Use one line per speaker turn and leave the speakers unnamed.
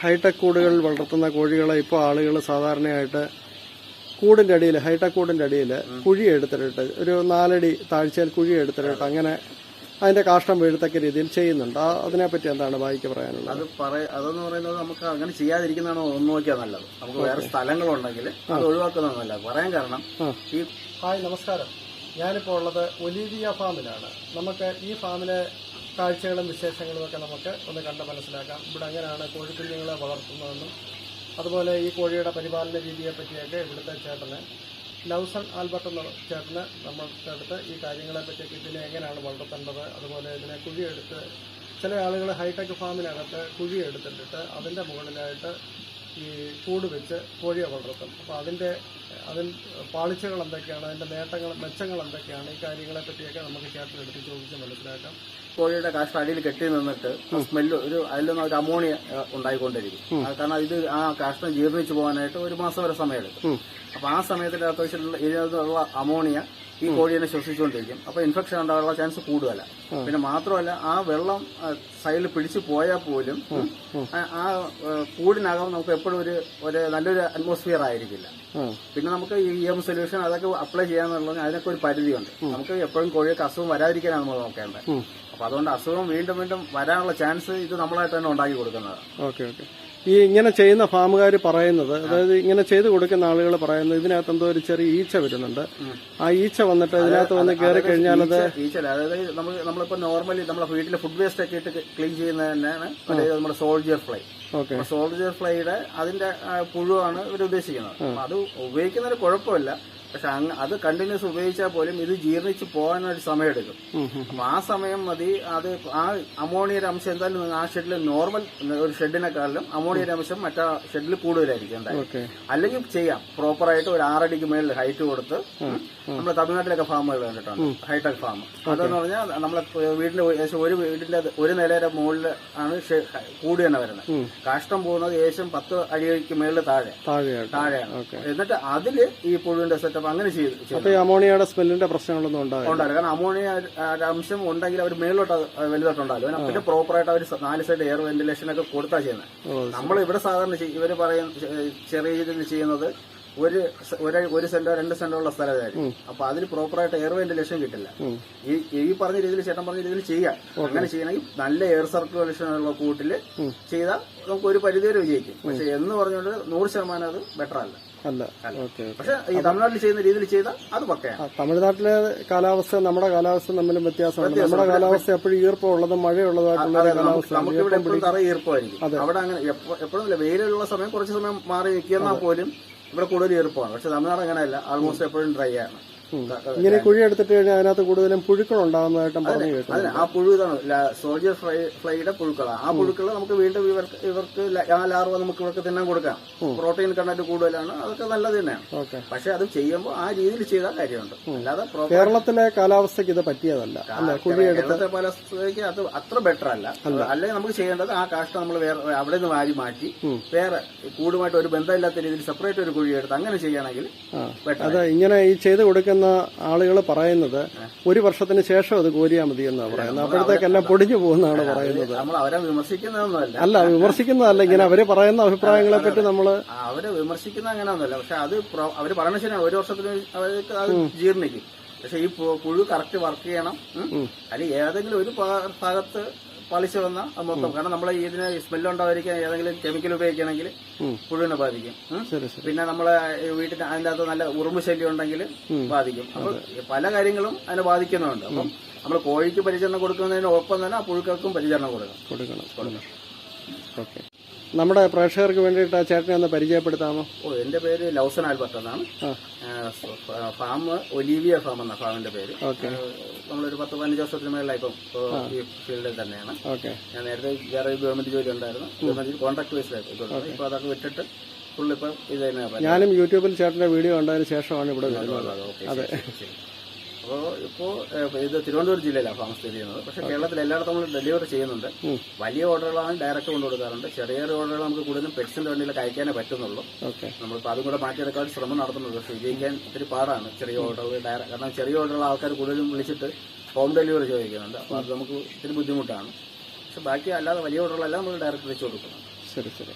Hi tech കൂടുകളിൽ വളർത്തുന്ന കോഴികളെ ഇപ്പോൾ ആളുകൾ സാധാരണയായിട്ട് കൂടിന്റെ അടിയിൽ ഹൈടെക് കൂടിന്റെ അടിയിൽ കുഴി എടുത്തിട്ട് ഒരു നാലടി താഴ്ചയിൽ കുഴി എടുത്തിട്ട് അങ്ങനെ അതിന്റെ കാഷ്ടം വീഴത്തക്ക രീതിയിൽ ചെയ്യുന്നുണ്ട്. അതിനെപ്പറ്റി എന്താണ് ബായിക്ക് പറയാനുള്ളത്?
അത് പറയ അതെന്ന് പറയുന്നത് നമുക്ക് അങ്ങനെ ചെയ്യാതിരിക്കുന്നതാണ് ഒന്ന് നോക്കിയാൽ നല്ലത്. നമുക്ക് വേറെ സ്ഥലങ്ങളുണ്ടെങ്കിൽ അത് ഒഴിവാക്കുന്നതാണ് നല്ലത്. പറയാൻ കാരണം ഈ
ഹായ് നമസ്കാരം. ഞാനിപ്പോൾ ഉള്ളത് ഒലീവിയ ഫാമിലാണ്. നമുക്ക് ഈ ഫാമിലെ കാഴ്ചകളും വിശേഷങ്ങളും ഒക്കെ നമുക്ക് ഒന്ന് കണ്ട് മനസ്സിലാക്കാം. ഇവിടെ അങ്ങനെയാണ് കോഴിക്കുഞ്ഞുങ്ങളെ വളർത്തുന്നതെന്നും അതുപോലെ ഈ കോഴിയുടെ പരിപാലന രീതിയെ പറ്റിയൊക്കെ ഇവിടുത്തെ ചേട്ടന് ലൗസൺ ആൽബർട്ട് എന്ന ചേട്ടന് നമ്മളുടെ അടുത്ത് ഈ കാര്യങ്ങളെ പറ്റിയൊക്കെ ഇതിനെ എങ്ങനെയാണ് വളർത്തേണ്ടത് അതുപോലെ ഇതിനെ കുഴിയെടുത്ത് ചില ആളുകൾ ഹൈടെക് ഫാമിനകത്ത് കുഴിയെടുത്തിട്ടിട്ട് അതിന്റെ മുകളിലായിട്ട് ഈ കൂട് വെച്ച് കോഴിയെ വളർത്തും. അപ്പോൾ അതിന്റെ അതിൻ പാളിച്ചകൾ എന്തൊക്കെയാണ് അതിന്റെ നേട്ടങ്ങൾ മെച്ചങ്ങൾ എന്തൊക്കെയാണ് ഈ കാര്യങ്ങളെ പറ്റിയൊക്കെ നമുക്ക് ചേട്ടനെടുത്ത് ചോദിച്ച് മനസ്സിലാക്കാം.
കോഴിയുടെ കാശ് അടിയിൽ കെട്ടി നിന്നിട്ട് സ്മെല്ല് ഒരു അതിലൊന്നും ഒരു അമോണിയ ഉണ്ടായിക്കൊണ്ടിരിക്കും. കാരണം ഇത് ആ കാഷ്ടം ജീർണിച്ചു പോകാനായിട്ട് ഒരു മാസം വരെ സമയമെടുക്കും. അപ്പൊ ആ സമയത്തിൽ അത്യാവശ്യം ഇതിനകത്തുള്ള അമോണിയ ഈ കോഴിയെ ശ്വസിച്ചുകൊണ്ടിരിക്കും. അപ്പൊ ഇൻഫെക്ഷൻ ഉണ്ടാകാനുള്ള ചാൻസ് കൂടുതല. പിന്നെ മാത്രമല്ല ആ വെള്ളം സൈഡിൽ പിടിച്ചു പോയാൽ പോലും ആ- കൂടിനകം നമുക്ക് എപ്പോഴും ഒരു ഒരു നല്ലൊരു അറ്റ്മോസ്ഫിയർ ആയിരിക്കില്ല. പിന്നെ നമുക്ക് ഈ എം സൊല്യൂഷൻ അതൊക്കെ അപ്ലൈ ചെയ്യാന്നുള്ളത് അതിനൊക്കെ ഒരു പരിധിയുണ്ട്. നമുക്ക് എപ്പോഴും കോഴിക്ക് അസുഖം വരാതിരിക്കാനാണ് നമ്മൾ നോക്കേണ്ടത്. അപ്പൊ അതുകൊണ്ട് അസുഖം വീണ്ടും വീണ്ടും വരാനുള്ള ചാൻസ് ഇത് നമ്മളായിട്ട് തന്നെ ഉണ്ടാക്കി കൊടുക്കുന്നതാണ്.
Okay okay. ഈ ഇങ്ങനെ ചെയ്യുന്ന ഫാമുകാർ പറയുന്നത് അതായത് ഇങ്ങനെ ചെയ്തു കൊടുക്കുന്ന ആളുകൾ പറയുന്നത് ഇതിനകത്ത് എന്തോ ഒരു ചെറിയ ഈച്ച വരുന്നുണ്ട്. ആ ഈച്ച വന്നിട്ട് ഇതിനകത്ത് വന്ന് കയറി കഴിഞ്ഞാൽ അത്
അതായത് നമ്മൾ നമ്മളിപ്പോ നോർമലി നമ്മളെ വീട്ടിലെ ഫുഡ് വേസ്റ്റ് ഒക്കെ ഇട്ട് ക്ലീൻ ചെയ്യുന്നത് തന്നെയാണ് അതായത് നമ്മുടെ സോൾജിയർ ഫ്ലൈ
ഓക്കെ.
സോൾജിയർ ഫ്ലൈയുടെ അതിന്റെ പുഴുവാണ് ഇവർ ഉദ്ദേശിക്കുന്നത്. അത് അത് ഉപയോഗിക്കുന്നതിന് കുഴപ്പമില്ല. പക്ഷെ അത് കണ്ടിന്യൂസ് ഉപയോഗിച്ചാൽ പോലും ഇത് ജീർണിച്ച് പോകാനൊരു സമയമെടുക്കും. അപ്പൊ ആ സമയം മതി. അത് ആ അമോണിയുടെ അംശം എന്തായാലും ആ ഷെഡിൽ നോർമൽ ഒരു ഷെഡിനെക്കാളും അമോണിയുടെ അംശം മറ്റാ ഷെഡിൽ കൂടുതലായിരിക്കും
ഓക്കെ.
അല്ലെങ്കിൽ ചെയ്യാം. പ്രോപ്പറായിട്ട് ഒരു ആറടിക്ക് മേളിൽ ഹൈറ്റ് കൊടുത്ത് നമ്മുടെ തമിഴ്നാട്ടിലൊക്കെ ഫാമുകൾ കണ്ടിട്ടുണ്ട്. ഹൈടെക് ഫാം അതെന്ന് പറഞ്ഞാൽ നമ്മളെ വീടിന്റെ ഏകദേശം ഒരു വീടിന്റെ ഒരു നിലയുടെ മുകളിൽ ആണ് കൂടി തന്നെ വരുന്നത്. കാഷ്ടം പോകുന്നത് ഏകദേശം പത്ത് അടിക്ക് മേളിൽ താഴെ. താഴെയാണ്. എന്നിട്ട് അതിൽ ഈ പുഴുവിന്റെ സെറ്റപ്പ് അങ്ങനെ ചെയ്ത്
അപ്പൊ ഈ അമോണിയയുടെ സ്മെല്ലിന്റെ പ്രശ്നങ്ങളൊന്നും
ഉണ്ടാവില്ല കാരണം അമോണിയ അംശം ഉണ്ടെങ്കിൽ അവർ മേളിലോട്ട് വലുതായിട്ടുണ്ടാവില്ല. പിന്നെ പ്രോപ്പറായിട്ട് അവർ നാല് സൈഡ് എയർ വെന്റിലേഷൻ ഒക്കെ കൊടുത്താ ചെയ്യുന്നത് നമ്മൾ ഇവിടെ സാധാരണ ഇവർ പറയും ചെറിയ രീതിയിൽ ചെയ്യുന്നത് ഒരു ഒരു- ഒരു സെന്റോ രണ്ട് സെന്റോ ഉള്ള സ്ഥലമായിരിക്കും. അപ്പൊ പ്രോപ്പർ ആയിട്ട് എയർ വെന്റിലേഷൻ കിട്ടില്ല. ഈ ഈ പറഞ്ഞ രീതിയിൽ ചേട്ടൻ പറഞ്ഞ രീതിയിൽ ചെയ്യാം. അങ്ങനെ ചെയ്യണമെങ്കിൽ നല്ല എയർ സർക്കുലേഷൻ ഉള്ള കൂട്ടിൽ ചെയ്താൽ നമുക്ക് ഒരു പരിധി വരെ വിജയിക്കും പക്ഷെ എന്ന് പറഞ്ഞുകൊണ്ട് നൂറ് ശതമാനം അത് ബെറ്റർ അല്ല.
അല്ല. ഓക്കെ
പക്ഷെ ഈ തമിഴ്നാട്ടിൽ ചെയ്യുന്ന രീതിയിൽ ചെയ്താൽ അത് പക്കയാണ്.
തമിഴ്നാട്ടിലെ കാലാവസ്ഥ നമ്മുടെ കാലാവസ്ഥ തമ്മിലും വ്യത്യാസമുണ്ട്. നമ്മുടെ കാലാവസ്ഥ എപ്പോഴും ഈർപ്പമുള്ളതും മഴയുള്ളതായിട്ടുള്ള കാലാവസ്ഥ
നമുക്ക് ഇവിടെ എപ്പോഴും തറ ഈർപ്പമായിരിക്കും. അവിടെ അങ്ങനെ എപ്പോഴും ഇല്ല. വെയിലുള്ള സമയം കുറച്ച് സമയം മാറി നിൽക്കുന്ന പോലും ഇവിടെ കൂടുതൽ ഈർപ്പമാണ്. പക്ഷെ തമിഴ്നാട് അങ്ങനെയല്ല. ആൾമോസ്റ്റ് എപ്പോഴും ഡ്രൈ ആണ്.
ഇങ്ങനെ കുഴി എടുത്തിട്ട് കഴിഞ്ഞാൽ അതിനകത്ത് കൂടുതലും പുഴുക്കൾ ഉണ്ടാകുന്നതായിട്ടും പറഞ്ഞു കേട്ടു
ആ പുഴു ഇതാണ് സോൾജിയർ ഫ്ലൈ ഫ്ലൈയുടെ പുഴുക്കളാണ് ആ പുഴുക്കൾ നമുക്ക് വീണ്ടും ഇവർക്ക് ഇവർക്ക് ആ ലാർവ നമുക്ക് ഇവർക്ക് തിന്നാൻ കൊടുക്കാം. പ്രോട്ടീൻ കണ്ടന്റ് കൂടുതലാണ് അതൊക്കെ നല്ലത് തന്നെയാണ്.
ഓക്കെ.
പക്ഷെ അത് ചെയ്യുമ്പോൾ ആ രീതിയിൽ ചെയ്താൽ കാര്യമുണ്ട്. അല്ലാതെ
കേരളത്തിലെ കാലാവസ്ഥയ്ക്ക് ഇത് പറ്റിയതല്ല.
കേരളത്തെ കാലാവസ്ഥയ്ക്ക് അത് അത്ര ബെറ്റർ അല്ല. അല്ലെങ്കിൽ നമുക്ക് ചെയ്യേണ്ടത് ആ കാഷ്ടം നമ്മൾ വേറെ അവിടെ നിന്ന് വാരി മാറ്റി വേറെ കൂടുമായിട്ട് ഒരു ബന്ധമില്ലാത്ത രീതിയിൽ സെപ്പറേറ്റ് ഒരു കുഴി എടുത്ത് അങ്ങനെ ചെയ്യുകയാണെങ്കിൽ
അത് ഇങ്ങനെ ഈ ചെയ്ത് കൊടുക്കുന്ന ആളുകൾ പറയുന്നത് ഒരു വർഷത്തിന് ശേഷം അത് കോരിയാൽ മതി എന്നാണ് പറയുന്നത്. അപ്പോഴത്തേക്കെല്ലാം പൊടിഞ്ഞു പോകുന്നതാണ് പറയുന്നത്.
നമ്മൾ അവരെ വിമർശിക്കുന്നതൊന്നുമല്ല.
അല്ല വിമർശിക്കുന്നതല്ല ഇങ്ങനെ അവർ പറയുന്ന അഭിപ്രായങ്ങളെ പറ്റി
നമ്മൾ അവർ വിമർശിക്കുന്ന അങ്ങനെയൊന്നുമല്ല. പക്ഷെ അത് അവർ പറഞ്ഞ ശരിയാണ്. ഒരു വർഷത്തിന് അവർക്ക് അത് ജീർണിക്കും. പക്ഷെ ഈ പുഴു കറക്റ്റ് വർക്ക് ചെയ്യണം. അല്ലെങ്കിൽ ഏതെങ്കിലും ഒരു ഭാഗത്ത് പളിച്ച് വന്ന അത് മൊത്തം. കാരണം നമ്മൾ ഇതിന് സ്മെല്ല് ഉണ്ടാവാതിരിക്കാൻ ഏതെങ്കിലും കെമിക്കൽ ഉപയോഗിക്കുകയാണെങ്കിൽ പുഴുവിനെ ബാധിക്കും. പിന്നെ നമ്മളെ വീട്ടിൽ വീട്ടിന് അതിന്റെ അകത്ത് നല്ല ഉറുമ്പ് ശല്യം ഉണ്ടെങ്കിൽ ബാധിക്കും. അപ്പൊ പല കാര്യങ്ങളും അതിനെ ബാധിക്കുന്നുണ്ട്. അപ്പം നമ്മൾ കോഴിക്ക് പരിചരണം കൊടുക്കുന്നതിനൊപ്പം തന്നെ ആ പുഴുക്കൾക്കും പരിചരണം കൊടുക്കണം.
കൊടുക്കണം. ഓക്കെ. നമ്മുടെ പ്രേക്ഷകർക്ക് വേണ്ടിയിട്ട് ആ ചേട്ടനെ ഒന്ന് പരിചയപ്പെടുത്താമോ
ഓ എന്റെ പേര് ലൗസൻ ആൽബർട്ട് എന്നാണ് ഫാം ഒലീവിയ ഫാം എന്ന ഫാമിന്റെ പേര് നമ്മളൊരു പത്ത് പതിനഞ്ച് വർഷത്തിന് മേളിലായിപ്പം ഈ ഫീൽഡിൽ തന്നെയാണ്
ഓക്കെ
ഞാൻ നേരത്തെ വേറെ ഗവൺമെന്റ് ജോലി ഉണ്ടായിരുന്നു ഗവൺമെന്റ് കോൺട്രാക്ട് ബേസിലായിട്ട് ഇപ്പൊ അതൊക്കെ വിട്ടിട്ട് ഫുൾ ഇപ്പം ഇത് തന്നെ
ഞാനും യൂട്യൂബിൽ ചേട്ടന്റെ വീഡിയോ കണ്ടതിന് ശേഷമാണ് ഇവിടെ
അതെ അപ്പോൾ ഇപ്പോൾ ഇത് തിരുവനന്തപുരം ജില്ലയിലാണ് ഫാം സ്ഥിതി ചെയ്യുന്നത്. പക്ഷെ കേരളത്തിൽ എല്ലായിടത്തും നമ്മൾ ഡെലിവറി ചെയ്യുന്നുണ്ട്. വലിയ ഓർഡറുകളാണ് ഡയറക്റ്റ് കൊണ്ടു കൊടുക്കാറുണ്ട്. ചെറിയ ചെറിയ ഓർഡറുകൾ നമുക്ക് കൂടുതലും പെറ്റ്സിന്റെ വണ്ടിയിലൊക്കെ അയക്കാനേ പറ്റുന്നുള്ളൂ.
നമ്മൾ
നമ്മളിപ്പോൾ അതും കൂടെ മാറ്റിയെടുക്കാൻ ശ്രമം നടത്തുന്നുണ്ട്. പക്ഷേ വിജയിക്കാൻ ഒത്തിരി പാടാണ് ചെറിയ ഓർഡറുകൾ ഡയറക്റ്റ് കാരണം ചെറിയ ഓർഡറുള്ള ആൾക്കാർ കൂടുതലും വിളിച്ചിട്ട് ഹോം ഡെലിവറി ചോദിക്കുന്നുണ്ട്. അപ്പോൾ അത് നമുക്ക് ഒത്തിരി ബുദ്ധിമുട്ടാണ്. പക്ഷെ ബാക്കി അല്ലാതെ വലിയ ഓർഡറുകളെല്ലാം നമ്മൾ ഡയറക്റ്റ് വെച്ച് കൊടുക്കുന്നുണ്ട്.
ശരി ശരി.